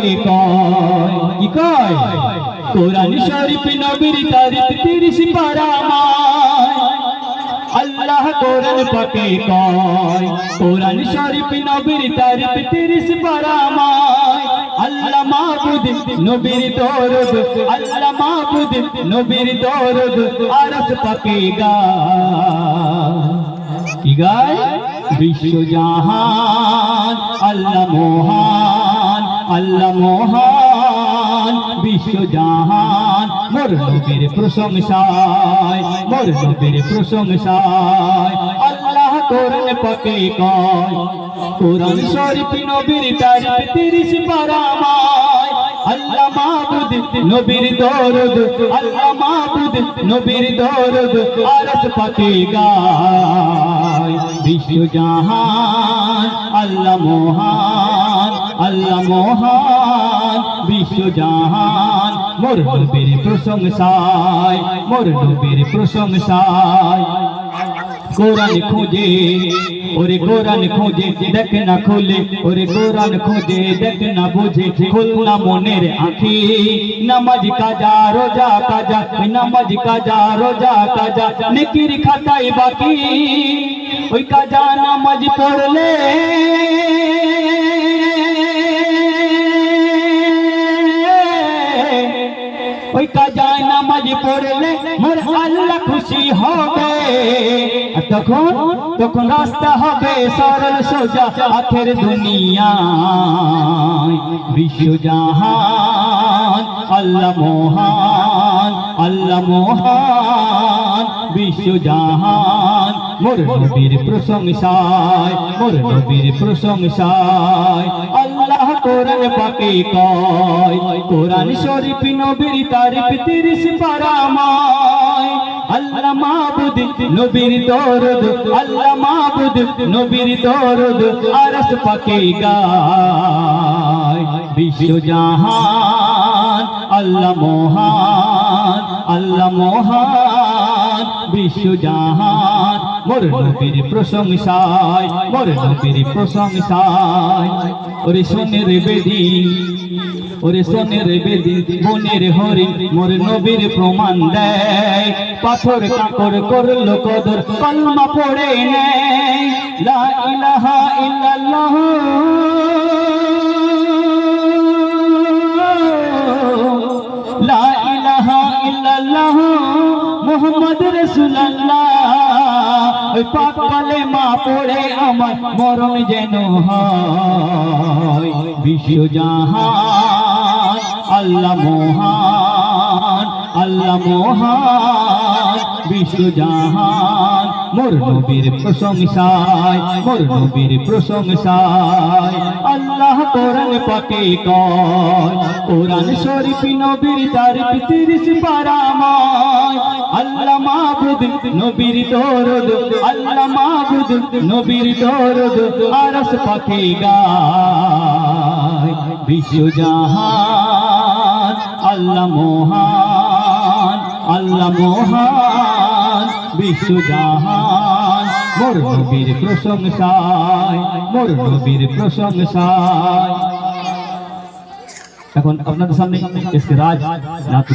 কি কয়? কোরআন শরীফ নবীর তারিখ তিরিশ পারামায় আল্লাহ কোরআন পাকে কয়। কোরআন শরীফ নবীর তারিখ তিরিশ পারামায় আল্লাহ মাহবুদ নবীর দরদ, আল্লাহ মাহবুদ নবীর দরদ আরস পাকে গায়। কি গায়? বিশ্ব জাহান, আল্লাহ মহান। আল্লাহ মহান, বিশ্ব জাহান, মোর নবীর প্রশংসায়, মোর নবীর প্রশংসায়, আল্লাহ কোরআন পাকে কয়, কোরআন শরীফ নবীর তারিখ তিরিশ পারামায় আল্লাহ মাহবুদ নবীর দরদ, আল্লাহ মাহবুদ নবীর দরদ আরস পাকে গায়, বিশ্ব জাহান, আল্লাহ মহান আল্লাহ মহান, বিশ্ব জাহান, মোর নবীর প্রশংসায়, মোর নবীর প্রশংসায়। কোরআন খুঁজে, ওরে কোরআন খুঁজে, দেখ না খুলে, ওরে কোরআন খুঁজে, দেখ না বুঝে, খুল না মনের আঁখি। নামাজ কাজা, রোজা কাজা, নামাজ কাজা, রোজা কাজা, নেকির খাতায় বাকি। ওই কাজা নামাজ পড়লে ওই কাজায় নামাজ পড়লে মোর আল্লাহ খুশি হবে। তখন তখন রাস্তা হবে সরল সোজা আখের দুনিয়া বিশ্ব জাহান, আল্লাহ মহান আল্লাহ মহান। বিশ্ব জাহান, মোর নবীর প্রশংসায়, মোর নবীর প্রশংসায় আল্লাহ কোরআন পাকে কয়। কোরআন শরীফ নবীর তারিখ তিরিশ পারামায় আল্লাহ মাহবুদ নবীর দরদ, আল্লাহ মাহবুদ নবীর দরদ আরস পাকে গায়। বিশ্ব জাহান, আল্লাহ মহান আল্লাহ মহান, বিশ্ব জাহান। মোর নবীর প্রশংসায় মোর নবীর প্রশংসায়। ওরে সোনের বেদি, ওরে সোনের বেদি, বনের হরিণ মোর নবীর প্রমাণ দেয়। পাথর কাকর করল কদর, কলমা পড়ে নেয়। লা ইলাহা ইল্লাল্লাহ। মুহাম্মদ রাসূলুল্লাহ। ওই কালেমা পড়ে আমার মরণ যেন বিশ্ব জাহান, আল্লাহ মহান আল্লাহ মহান। বিশ্ব জাহান, মোর নবীর প্রশংসায়, মোর নবীর প্রশংসায়। আল্লাহ কোরআন পাকে কয়, কোরআন শরীফ নবীর তারিখ তিরিশ মাহবুদ নবীর দরদ আল্লাহ মাহবুদ নবীর দরদ আরস পাকে গায় বিশ্ব জাহান আল্লাহ মহান আল্লাহ মহান বিশ্ব জাহান মোর নবীর প্রশংসায় মোর নবীর প্রশংসায় এখন আপনাদের সামনে রাজ নাথ